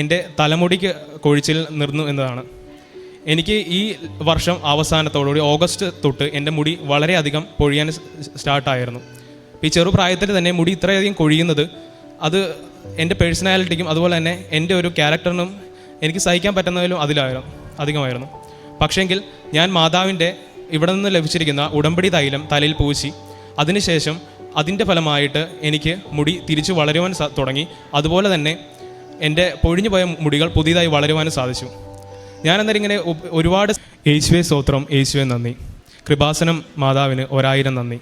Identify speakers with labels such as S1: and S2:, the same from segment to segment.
S1: എന്റെ തലമുടിക്ക് കൊഴിച്ചിൽ നിർന്നു എന്നതാണ്. എനിക്ക് ഈ വർഷം അവസാനത്തോടുകൂടി ഓഗസ്റ്റ് തൊട്ട് എന്റെ മുടി വളരെയധികം പൊഴിയാൻ സ്റ്റാർട്ടായിരുന്നു. ഈ ചെറുപ്രായത്തിൽ തന്നെ മുടി ഇത്രയധികം കൊഴിയുന്നത് അത് എന്റെ പേഴ്സണാലിറ്റിക്കും അതുപോലെ തന്നെ എന്റെ ഒരു ക്യാരക്ടറിനും എനിക്ക് സഹിക്കാൻ പറ്റുന്നതിലും അതിലായിരുന്നു അധികമായിരുന്നു. പക്ഷേങ്കിൽ ഞാൻ മാതാവിന്റെ ഇവിടെ നിന്ന് ലഭിച്ചിരിക്കുന്ന ഉടമ്പടി തൈലം തലയിൽ പൂശി അതിനുശേഷം അതിന്റെ ഫലമായിട്ട് എനിക്ക് മുടി തിരിച്ചു വളരുവാൻ തുടങ്ങി. അതുപോലെ തന്നെ എന്റെ പൊഴിഞ്ഞു പോയ മുടികൾ പുതിയതായി വളരുവാനും സാധിച്ചു. ഞാൻ അന്നേരം ഇങ്ങനെ ഒരുപാട് യേശുവെ സ്തോത്രം യേശുവെ നന്ദി. കൃപാസനം മാതാവിന് ഒരായിരം നന്ദി.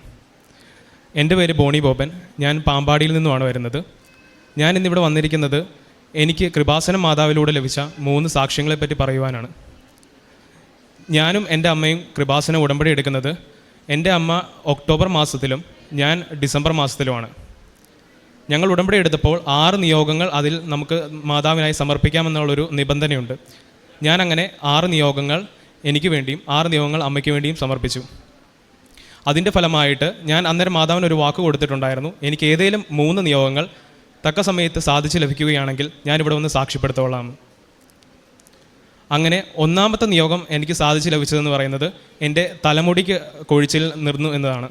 S1: എന്റെ പേര് ബോണി ബോബൻ. ഞാൻ പാമ്പാടിയിൽ നിന്നുമാണ് വരുന്നത്. ഞാൻ ഇന്നിവിടെ വന്നിരിക്കുന്നത് എനിക്ക് കൃപാസനം മാതാവിലൂടെ ലഭിച്ച മൂന്ന് സാക്ഷ്യങ്ങളെപ്പറ്റി പറയുവാനാണ്. ഞാനും എന്റെ അമ്മയും കൃപാസന ഉടമ്പടി എടുക്കുന്നത് എന്റെ അമ്മ ഒക്ടോബർ മാസത്തിലും ഞാൻ ഡിസംബർ മാസത്തിലുമാണ്. ഞങ്ങൾ ഉടമ്പടി എടുത്തപ്പോൾ ആറ് നിയോഗങ്ങൾ അതിൽ നമുക്ക് മാതാവിനായി സമർപ്പിക്കാമെന്നുള്ളൊരു നിബന്ധനയുണ്ട്. ഞാൻ അങ്ങനെ ആറ് നിയോഗങ്ങൾ എനിക്ക് വേണ്ടിയും ആറ് നിയോഗങ്ങൾ അമ്മയ്ക്ക് വേണ്ടിയും സമർപ്പിച്ചു. അതിന്റെ ഫലമായിട്ട് ഞാൻ അന്നേരം മാതാവിന് ഒരു വാക്ക് കൊടുത്തിട്ടുണ്ടായിരുന്നു. എനിക്ക് ഏതെങ്കിലും മൂന്ന് നിയോഗങ്ങൾ തക്ക സമയത്ത് സാധിച്ചു ലഭിക്കുകയാണെങ്കിൽ ഞാനിവിടെ വന്ന് സാക്ഷ്യപ്പെടുത്തോളാം. അങ്ങനെ ഒന്നാമത്തെ നിയോഗം എനിക്ക് സാധിച്ചു ലഭിച്ചതെന്ന് പറയുന്നത് എന്റെ തലമുടിക്ക് കൊഴിച്ചിൽ നിർന്നു എന്നതാണ്.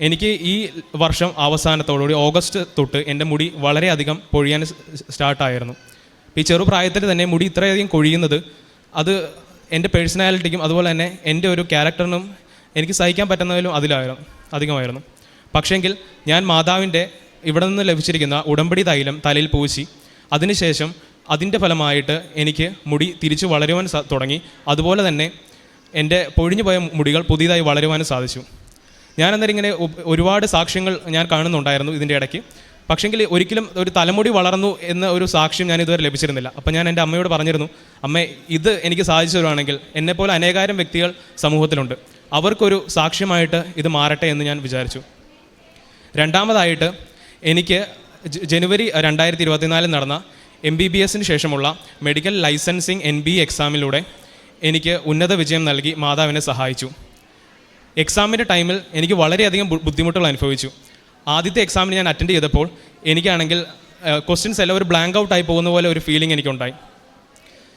S1: എനിക്ക് ഈ വർഷം അവസാനത്തോടുകൂടി ഓഗസ്റ്റ് തൊട്ട് എന്റെ മുടി വളരെയധികം പൊഴിയാൻ സ്റ്റാർട്ടായിരുന്നു. ഈ ചെറുപ്രായത്തിൽ തന്നെ മുടി ഇത്രയധികം കൊഴിയുന്നത് അത് എന്റെ പേഴ്സണാലിറ്റിക്കും അതുപോലെ തന്നെ എന്റെ ഒരു ക്യാരക്ടറിനും എനിക്ക് സഹിക്കാൻ പറ്റുന്നതിലും അതിലായിരുന്നു അധികമായിരുന്നു. പക്ഷേങ്കിൽ ഞാൻ മാതാവിന്റെ ഇവിടെ നിന്ന് ലഭിച്ചിരിക്കുന്ന ഉടമ്പടി തൈലം തലയിൽ പൂശി അതിനുശേഷം അതിന്റെ ഫലമായിട്ട് എനിക്ക് മുടി തിരിച്ചു വളരുവാൻ തുടങ്ങി. അതുപോലെ തന്നെ എന്റെ പൊഴിഞ്ഞു പോയ മുടികൾ പുതിയതായി വളരുവാനും സാധിച്ചു. ഞാൻ അന്നേരം ഇങ്ങനെ ഒരുപാട് സാക്ഷ്യങ്ങൾ ഞാൻ കാണുന്നുണ്ടായിരുന്നു ഇതിന്റെ ഇടയ്ക്ക്. പക്ഷെങ്കിൽ ഒരിക്കലും ഒരു തലമുടി വളർന്നു എന്ന ഒരു സാക്ഷ്യം ഞാൻ ഇതുവരെ ലഭിച്ചിരുന്നില്ല. അപ്പം ഞാൻ എന്റെ അമ്മയോട് പറഞ്ഞിരുന്നു അമ്മ ഇത് എനിക്ക് സാധിച്ചു തരുവാണെങ്കിൽ എന്നെപ്പോലെ അനേകായിരം വ്യക്തികൾ സമൂഹത്തിലുണ്ട്. അവർക്കൊരു സാക്ഷ്യമായിട്ട് ഇത് മാറട്ടെ എന്ന് ഞാൻ വിചാരിച്ചു. രണ്ടാമതായിട്ട് എനിക്ക് ജനുവരി രണ്ടായിരത്തി ഇരുപത്തിനാലിൽ നടന്ന എം ബി ബി എസിന് ശേഷമുള്ള മെഡിക്കൽ ലൈസൻസിങ് എൻ ബി എക്സാമിലൂടെ എനിക്ക് ഉന്നത വിജയം നൽകി മാതാവിനെ സഹായിച്ചു. എക്സാമിന്റെ ടൈമിൽ എനിക്ക് വളരെയധികം ബുദ്ധിമുട്ടുകൾ അനുഭവിച്ചു. ആദ്യത്തെ എക്സാമിന് ഞാൻ അറ്റൻഡ് ചെയ്തപ്പോൾ എനിക്കാണെങ്കിൽ ക്വസ്റ്റ്യൻസ് എല്ലാം ഒരു ബ്ലാങ്ക് ഔട്ട് ആയി പോകുന്ന പോലെ ഒരു ഫീലിംഗ് എനിക്കുണ്ടായി.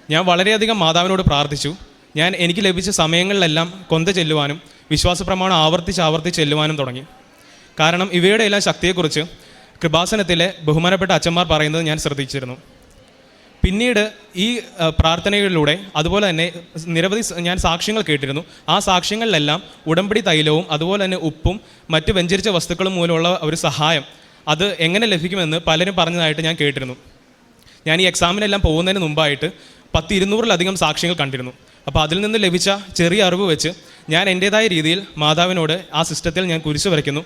S1: ഞാൻ വളരെയധികം മാതാവിനോട് പ്രാർത്ഥിച്ചു. ഞാൻ എനിക്ക് ലഭിച്ച സമയങ്ങളിലെല്ലാം കൊന്ത ചെല്ലുവാനും വിശ്വാസ പ്രമാണം ആവർത്തിച്ച് ആവർത്തിച്ച് ചെല്ലുവാനും തുടങ്ങി. കാരണം ഇവയുടെ എല്ലാം ശക്തിയെക്കുറിച്ച് കൃപാസനത്തിലെ ബഹുമാനപ്പെട്ട അച്ഛന്മാർ പറയുന്നത് ഞാൻ ശ്രദ്ധിച്ചിരുന്നു. പിന്നീട് ഈ പ്രാർത്ഥനകളിലൂടെ അതുപോലെ തന്നെ നിരവധി ഞാൻ സാക്ഷ്യങ്ങൾ കേട്ടിരുന്നു. ആ സാക്ഷ്യങ്ങളിലെല്ലാം ഉടമ്പടി തൈലവും അതുപോലെ തന്നെ ഉപ്പും മറ്റ് വെഞ്ചരിച്ച വസ്തുക്കളും മൂലമുള്ള ഒരു സഹായം. അത് എങ്ങനെ ലഭിക്കുമെന്ന് പലരും പറഞ്ഞതായിട്ട് ഞാൻ കേട്ടിരുന്നു. ഞാൻ ഈ എക്സാമിനെല്ലാം പോകുന്നതിന് മുമ്പായിട്ട് പത്ത് ഇരുന്നൂറിലധികം സാക്ഷ്യങ്ങൾ കണ്ടിരുന്നു. അപ്പോൾ അതിൽ നിന്ന് ലഭിച്ച ചെറിയ അറിവ് വെച്ച് ഞാൻ എന്റെതായ രീതിയിൽ മാതാവിനോട് ആ സിസ്റ്റത്തിൽ ഞാൻ കുരിശ് വരയ്ക്കുന്നു.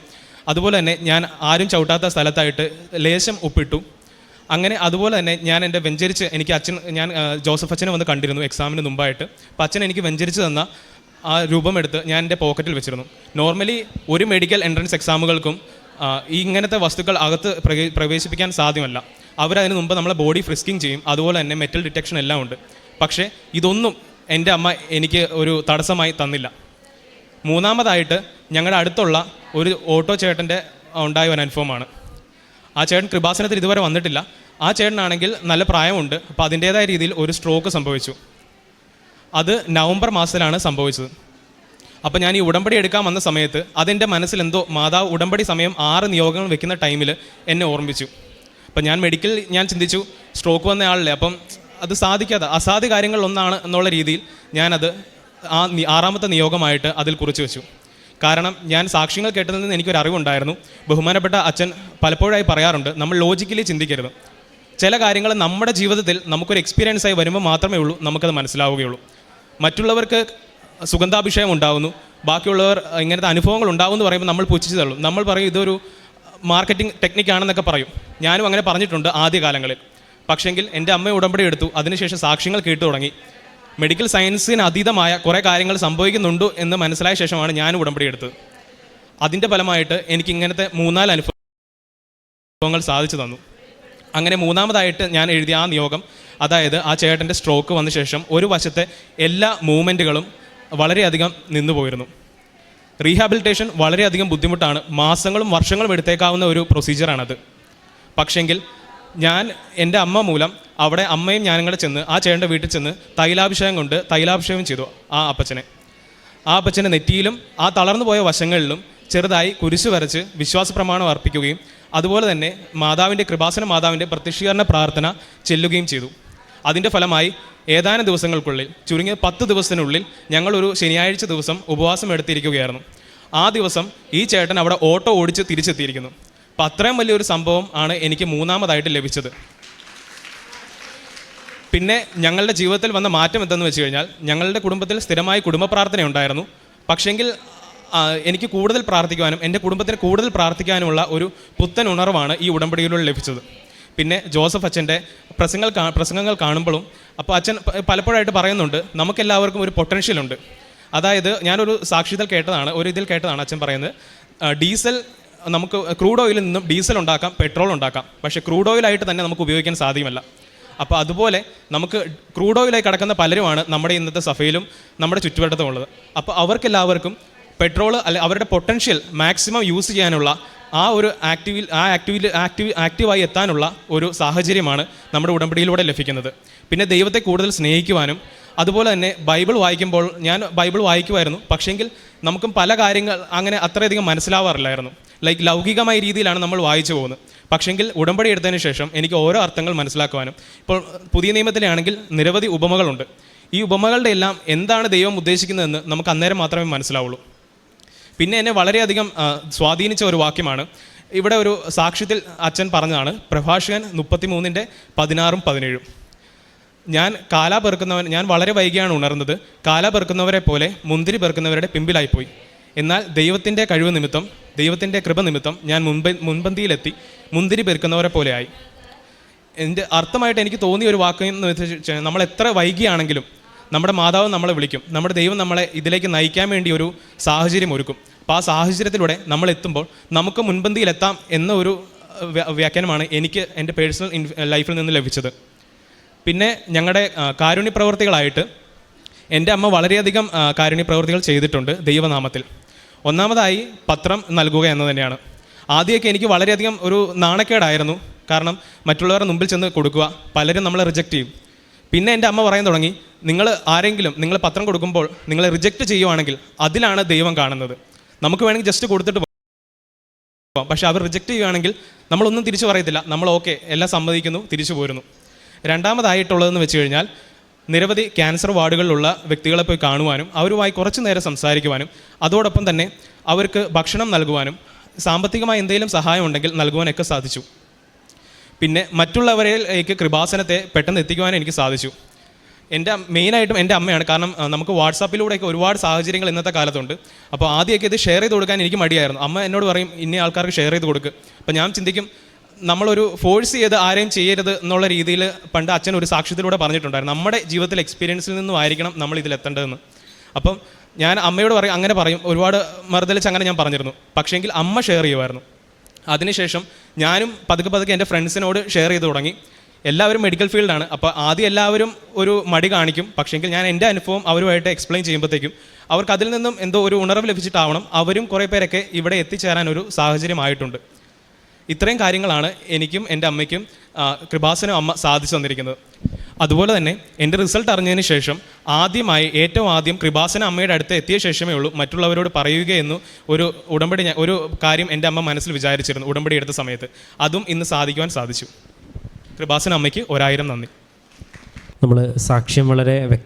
S1: അതുപോലെ തന്നെ ഞാൻ ആരും ചവിട്ടാത്ത സ്ഥലത്തായിട്ട് ലേശം ഉപ്പിട്ടു. അങ്ങനെ അതുപോലെ തന്നെ ഞാൻ എന്റെ വെഞ്ചരിച്ച് എനിക്ക് അച്ഛൻ ഞാൻ ജോസഫ് അച്ഛനെ വന്ന് കണ്ടിരുന്നു എക്സാമിന് മുമ്പായിട്ട്. അപ്പോൾ അച്ഛൻ എനിക്ക് വെഞ്ചരിച്ച് തന്ന ആ രൂപം എടുത്ത് ഞാൻ എന്റെ പോക്കറ്റിൽ വെച്ചിരുന്നു. നോർമലി ഒരു മെഡിക്കൽ എൻട്രൻസ് എക്സാമുകൾക്കും ഇങ്ങനത്തെ വസ്തുക്കൾ അകത്ത് പ്രവേ- പ്രവേശിപ്പിക്കാൻ സാധ്യമല്ല. അവരതിന് മുമ്പ് നമ്മളെ ബോഡി ഫ്രിസ്കിങ് ചെയ്യും. അതുപോലെ തന്നെ മെറ്റൽ ഡിറ്റക്ഷൻ എല്ലാം ഉണ്ട്. പക്ഷേ ഇതൊന്നും എന്റെ അമ്മ എനിക്ക് ഒരു തടസ്സമായി തന്നില്ല. മൂന്നാമതായിട്ട് ഞങ്ങളുടെ അടുത്തുള്ള ഒരു ഓട്ടോ ചേട്ടന്റെ ഉണ്ടായ ഒരു അനുഭവമാണ്. ആ ചേട്ടൻ കൃപാസനത്തിൽ ഇതുവരെ വന്നിട്ടില്ല. ആ ചേട്ടനാണെങ്കിൽ നല്ല പ്രായമുണ്ട്. അപ്പോൾ അതിന്റേതായ രീതിയിൽ ഒരു സ്ട്രോക്ക് സംഭവിച്ചു. അത് നവംബർ മാസത്തിലാണ് സംഭവിച്ചത്. അപ്പോൾ ഞാൻ ഈ ഉടമ്പടി എടുക്കാൻ വന്ന സമയത്ത് അതെന്റെ മനസ്സിൽ എന്തോ മാതാവ് ഉടമ്പടി സമയം ആറ് നിയോഗങ്ങൾ വെക്കുന്ന ടൈമിൽ എന്നെ ഓർമ്മിച്ചു അപ്പം ഞാൻ മെഡിക്കൽ ഞാൻ ചിന്തിച്ചു സ്ട്രോക്ക് വന്ന ആളല്ലേ അപ്പം അത് സാധിക്കാതെ അസാധ്യ കാര്യങ്ങളിലൊന്നാണ് എന്നുള്ള രീതിയിൽ ഞാനത് ആ ആറാമത്തെ നിയോഗമായിട്ട് അതിൽ കുറിച്ച് വെച്ചു. കാരണം ഞാൻ സാക്ഷ്യങ്ങൾ കേട്ടതിൽ നിന്ന് എനിക്കൊരു അറിവുണ്ടായിരുന്നു. ബഹുമാനപ്പെട്ട അച്ഛൻ പലപ്പോഴായി പറയാറുണ്ട് നമ്മൾ ലോജിക്കലി ചിന്തിക്കരുത്. ചില കാര്യങ്ങൾ നമ്മുടെ ജീവിതത്തിൽ നമുക്കൊരു എക്സ്പീരിയൻസ് ആയി വരുമ്പോൾ മാത്രമേ ഉള്ളൂ നമുക്കത് മനസ്സിലാവുകയുള്ളൂ. മറ്റുള്ളവർക്ക് സുഗന്ധാഭിഷേകം ഉണ്ടാകുന്നു ബാക്കിയുള്ളവർ ഇങ്ങനത്തെ അനുഭവങ്ങൾ ഉണ്ടാകുമെന്ന് പറയുമ്പോൾ നമ്മൾ പുച്ഛിച്ച് നമ്മൾ പറയും ഇതൊരു മാർക്കറ്റിംഗ് ടെക്നിക്കാണെന്നൊക്കെ പറയും. ഞാനും അങ്ങനെ പറഞ്ഞിട്ടുണ്ട് ആദ്യകാലങ്ങളിൽ. പക്ഷേങ്കിൽ എന്റെ അമ്മ ഉടമ്പടി എടുത്തു അതിനുശേഷം സാക്ഷ്യങ്ങൾ കേട്ടു തുടങ്ങി. മെഡിക്കൽ സയൻസിന് അതീതമായ കുറേ കാര്യങ്ങൾ സംഭവിക്കുന്നുണ്ട് എന്ന് മനസ്സിലായ ശേഷമാണ് ഞാൻ ഉടമ്പടി എടുത്തത് അതിന്റെ ഫലമായിട്ട് എനിക്ക് ഇങ്ങനത്തെ മൂന്നാൽ അനുഭവങ്ങൾ സാധിച്ചു തന്നു. അങ്ങനെ മൂന്നാമതായിട്ട് ഞാൻ എഴുതിയ ആ നിയോഗം അതായത് ആ ചേട്ടന്റെ സ്ട്രോക്ക് വന്ന ശേഷം ഒരു വശത്തെ എല്ലാ മൂവ്മെന്റുകളും വളരെയധികം നിന്നുപോയിരുന്നു റീഹാബിലിറ്റേഷൻ വളരെയധികം ബുദ്ധിമുട്ടാണ്. മാസങ്ങളും വർഷങ്ങളും എടുത്തേക്കാവുന്ന ഒരു പ്രൊസീജിയറാണത് പക്ഷെങ്കിൽ ഞാൻ എന്റെ അമ്മ മൂലം അവിടെ അമ്മയും ഞാനും കൂടെ ചെന്ന് ആ ചേട്ടന്റെ വീട്ടിൽ ചെന്ന് തൈലാഭിഷേകം കൊണ്ട് തൈലാഭിഷേകം ചെയ്തു ആ അപ്പച്ചനെ. ആ അപ്പച്ചന്റെ നെറ്റിയിലും ആ തളർന്നു പോയ വശങ്ങളിലും ചെറുതായി കുരിശ് വരച്ച് വിശ്വാസ പ്രമാണം അർപ്പിക്കുകയും അതുപോലെ തന്നെ മാതാവിന്റെ കൃപാസന മാതാവിന്റെ പ്രത്യക്ഷീകരണ പ്രാർത്ഥന ചെല്ലുകയും ചെയ്തു. അതിന്റെ ഫലമായി ഏതാനും ദിവസങ്ങൾക്കുള്ളിൽ ചുരുങ്ങിയ പത്ത് ദിവസത്തിനുള്ളിൽ ഞങ്ങളൊരു ശനിയാഴ്ച ദിവസം ഉപവാസം എടുത്തിരിക്കുകയായിരുന്നു. ആ ദിവസം ഈ ചേട്ടൻ അവിടെ ഓട്ടോ ഓടിച്ച് തിരിച്ചെത്തിയിരിക്കുന്നു. അപ്പം അത്രയും വലിയൊരു സംഭവം ആണ് എനിക്ക് മൂന്നാമതായിട്ട് ലഭിച്ചത്. പിന്നെ ഞങ്ങളുടെ ജീവിതത്തിൽ വന്ന മാറ്റം എന്തെന്ന് വെച്ച് കഴിഞ്ഞാൽ ഞങ്ങളുടെ കുടുംബത്തിൽ സ്ഥിരമായി കുടുംബ പ്രാർത്ഥന ഉണ്ടായിരുന്നു. പക്ഷേങ്കിൽ എനിക്ക് കൂടുതൽ പ്രാർത്ഥിക്കുവാനും എന്റെ കുടുംബത്തിന് കൂടുതൽ പ്രാർത്ഥിക്കാനുമുള്ള ഒരു പുത്തൻ ഉണർവാണ് ഈ ഉടമ്പടിയിലൂടെ ലഭിച്ചത്. പിന്നെ ജോസഫ് അച്ഛന്റെ പ്രസംഗങ്ങൾ പ്രസംഗങ്ങൾ കാണുമ്പോഴും അപ്പോൾ അച്ഛൻ പലപ്പോഴായിട്ട് പറയുന്നുണ്ട് നമുക്കെല്ലാവർക്കും ഒരു പൊട്ടൻഷ്യൽ ഉണ്ട്. അതായത് ഞാനൊരു സാക്ഷിതൽ കേട്ടതാണ് ഒരു ഇതിൽ കേട്ടതാണ് അച്ഛൻ പറയുന്നത്. ഡീസൽ നമുക്ക് ക്രൂഡ് ഓയിലിൽ നിന്നും ഡീസൽ ഉണ്ടാക്കാം പെട്രോൾ ഉണ്ടാക്കാം. പക്ഷേ ക്രൂഡ് ഓയിലായിട്ട് തന്നെ നമുക്ക് ഉപയോഗിക്കാൻ സാധ്യമല്ല. അപ്പോൾ അതുപോലെ നമുക്ക് ക്രൂഡ് ഓയിലായി കിടക്കുന്ന പലരുമാണ് നമ്മുടെ ഇന്നത്തെ സഫയിലും നമ്മുടെ ചുറ്റുവട്ടത്തും ഉള്ളത്. അപ്പോൾ അവർക്കെല്ലാവർക്കും പെട്രോൾ അല്ലെ അവരുടെ പൊട്ടൻഷ്യൽ മാക്സിമം യൂസ് ചെയ്യാനുള്ള ആ ഒരു ആക്റ്റീവിൽ ആ ആക്റ്റീവിൽ ആക്റ്റീവ് ആക്റ്റീവായി എത്താനുള്ള ഒരു സാഹചര്യമാണ് നമ്മുടെ ഉടമ്പടിയിലൂടെ ലഭിക്കുന്നത്. പിന്നെ ദൈവത്തെ കൂടുതൽ സ്നേഹിക്കുവാനും അതുപോലെ തന്നെ ബൈബിൾ വായിക്കുമ്പോൾ ഞാൻ ബൈബിൾ വായിക്കുമായിരുന്നു പക്ഷേങ്കിൽ നമുക്കും പല കാര്യങ്ങൾ അങ്ങനെ അത്രയധികം മനസ്സിലാവാറില്ലായിരുന്നു. ലൈക്ക് ലൗകികമായ രീതിയിലാണ് നമ്മൾ വായിച്ചു പോകുന്നത്. പക്ഷെങ്കിൽ ഉടമ്പടി എടുത്തതിന് ശേഷം എനിക്ക് ഓരോ അർത്ഥങ്ങൾ മനസ്സിലാക്കുവാനും ഇപ്പോൾ പുതിയ നിയമത്തിലാണെങ്കിൽ നിരവധി ഉപമകളുണ്ട്. ഈ ഉപമകളുടെ എല്ലാം എന്താണ് ദൈവം ഉദ്ദേശിക്കുന്നതെന്ന് നമുക്ക് അന്നേരം മാത്രമേ മനസ്സിലാവുള്ളൂ. പിന്നെ എന്നെ വളരെയധികം സ്വാധീനിച്ച ഒരു വാക്യമാണ്. ഇവിടെ ഒരു സാക്ഷ്യത്തിൽ അച്ഛൻ പറഞ്ഞതാണ് പ്രഭാഷകൻ മുപ്പത്തി മൂന്നിന്റെ പതിനാറും പതിനേഴും. ഞാൻ കാല പെറുക്കുന്നവൻ ഞാൻ വളരെ വൈകിയാണ് ഉണർന്നത്. കാല പെറുക്കുന്നവരെ പോലെ മുന്തിരി പെറുക്കുന്നവരുടെ പിമ്പിലായിപ്പോയി. എന്നാൽ ദൈവത്തിന്റെ കഴിവ് നിമിത്തം ദൈവത്തിന്റെ കൃപ നിമിത്തം ഞാൻ മുൻപ് മുൻപന്തിയിലെത്തി മുന്തിരി പെറുക്കുന്നവരെ പോലെയായി എന്റെ അർത്ഥമായിട്ട് എനിക്ക് തോന്നിയ ഒരു വാക്ക് എന്ന് വെച്ചാൽ നമ്മൾ എത്ര വൈകിയാണെങ്കിലും നമ്മുടെ മാതാവ് നമ്മളെ വിളിക്കും. നമ്മുടെ ദൈവം നമ്മളെ ഇതിലേക്ക് നയിക്കാൻ വേണ്ടി ഒരു സാഹചര്യം ഒരുക്കും. അപ്പോൾ ആ സാഹചര്യത്തിലൂടെ നമ്മൾ എത്തുമ്പോൾ നമുക്ക് മുൻപന്തിയിലെത്താം എന്ന ഒരു വ്യാഖ്യാനമാണ് എനിക്ക് എന്റെ പേഴ്സണൽ ലൈഫിൽ നിന്ന് ലഭിച്ചത്. പിന്നെ ഞങ്ങളുടെ കാരുണ്യ പ്രവർത്തികളായിട്ട് എന്റെ അമ്മ വളരെയധികം കാരുണ്യ പ്രവൃത്തികൾ ചെയ്തിട്ടുണ്ട് ദൈവനാമത്തിൽ. ഒന്നാമതായി പത്രം നൽകുക എന്ന് തന്നെയാണ്. ആദ്യമൊക്കെ എനിക്ക് വളരെയധികം ഒരു നാണക്കേടായിരുന്നു. കാരണം മറ്റുള്ളവരുടെ മുമ്പിൽ ചെന്ന് കൊടുക്കുക പലരും നമ്മളെ റിജക്റ്റ് ചെയ്യും. പിന്നെ എന്റെ അമ്മ പറയാൻ തുടങ്ങി നിങ്ങൾ ആരെങ്കിലും നിങ്ങൾ പത്രം കൊടുക്കുമ്പോൾ നിങ്ങളെ റിജക്റ്റ് ചെയ്യുവാണെങ്കിൽ അതിലാണ് ദൈവം കാണുന്നത്. നമുക്ക് വേണമെങ്കിൽ ജസ്റ്റ് കൊടുത്തിട്ട് പോകാം പക്ഷേ അവർ റിജക്റ്റ് ചെയ്യുകയാണെങ്കിൽ നമ്മളൊന്നും തിരിച്ചു പറയത്തില്ല. നമ്മൾ ഓക്കെ എല്ലാം സമ്മതിക്കുന്നു തിരിച്ചു പോരുന്നു. രണ്ടാമതായിട്ടുള്ളതെന്ന് വെച്ച് കഴിഞ്ഞാൽ നിരവധി ക്യാൻസർ വാർഡുകളിലുള്ള വ്യക്തികളെ പോയി കാണുവാനും അവരുമായി കുറച്ചു നേരം സംസാരിക്കുവാനും അതോടൊപ്പം തന്നെ അവർക്ക് ഭക്ഷണം നൽകുവാനും സാമ്പത്തികമായി എന്തെങ്കിലും സഹായം ഉണ്ടെങ്കിൽ നൽകുവാനൊക്കെ സാധിച്ചു. പിന്നെ മറ്റുള്ളവരിലേക്ക് കൃപാസനത്തെ പെട്ടെന്ന് എത്തിക്കുവാൻ എനിക്ക് സാധിച്ചു. എന്റെ മെയിനായിട്ടും എന്റെ അമ്മയാണ്. കാരണം നമുക്ക് വാട്സാപ്പിലൂടെയൊക്കെ ഒരുപാട് സാഹചര്യങ്ങൾ ഇന്നത്തെ കാലത്തുണ്ട്. അപ്പോൾ ആദ്യമൊക്കെ ഇത് ഷെയർ ചെയ്ത് കൊടുക്കാൻ എനിക്ക് മടിയായിരുന്നു. അമ്മ എന്നോട് പറയും ഇന്ന ആൾക്കാർക്ക് ഷെയർ ചെയ്ത് കൊടുക്കുക അപ്പോൾ ഞാൻ ചിന്തിക്കും നമ്മളൊരു ഫോഴ്സ് ചെയ്ത് ആരെയും ചെയ്യരുത് എന്നുള്ള രീതിയിൽ പണ്ട് അച്ഛൻ ഒരു സാക്ഷ്യത്തിലൂടെ പറഞ്ഞിട്ടുണ്ടായിരുന്നു. നമ്മുടെ ജീവിതത്തിലെ എക്സ്പീരിയൻസിൽ നിന്നും ആയിരിക്കണം നമ്മൾ ഇതിലെത്തേണ്ടതെന്ന് അപ്പം ഞാൻ അമ്മയോട് പറയും അങ്ങനെ പറയും. ഒരുപാട് മറുതലിച്ച് അങ്ങനെ ഞാൻ പറഞ്ഞിരുന്നു. പക്ഷേങ്കിൽ അമ്മ ഷെയർ ചെയ്യുമായിരുന്നു. അതിനുശേഷം ഞാനും പതുക്കെ പതുക്കെ എന്റെ ഫ്രണ്ട്സിനോട് ഷെയർ ചെയ്ത് തുടങ്ങി. എല്ലാവരും മെഡിക്കൽ ഫീൽഡാണ് അപ്പോൾ ആദ്യം എല്ലാവരും ഒരു മടി കാണിക്കും. പക്ഷേങ്കിൽ ഞാൻ എന്റെ അനുഭവം അവരുമായിട്ട് എക്സ്പ്ലെയിൻ ചെയ്യുമ്പോഴത്തേക്കും അവർക്ക് അതിൽ നിന്നും എന്തോ ഒരു ഉണർവ് ലഭിച്ചിട്ടാവണം. അവരും കുറേ പേരൊക്കെ ഇവിടെ എത്തിച്ചേരാൻ ഒരു സാഹചര്യമായിട്ടുണ്ട് ഇത്രയും കാര്യങ്ങളാണ് എനിക്കും എന്റെ അമ്മയ്ക്കും കൃപാസനും അമ്മ സാധിച്ചു തന്നിരിക്കുന്നത്. അതുപോലെ തന്നെ എന്റെ റിസൾട്ട് അറിഞ്ഞതിന് ശേഷം ആദ്യമായി ഏറ്റവും ആദ്യം കൃപാസന അമ്മയുടെ അടുത്ത് എത്തിയ ശേഷമേ ഉള്ളൂ മറ്റുള്ളവരോട് പറയുകയെന്നു ഒരു ഉടമ്പടി ഞാൻ- ഒരു കാര്യം എന്റെ അമ്മ മനസ്സിൽ വിചാരിച്ചിരുന്നു ഉടമ്പടി എടുത്ത സമയത്ത്. അതും ഇന്ന് സാധിക്കുവാൻ സാധിച്ചു. കൃപാസന അമ്മയ്ക്ക് ഒരായിരം നന്ദി.
S2: നമ്മൾ സാക്ഷ്യം വളരെ വ്യക്ത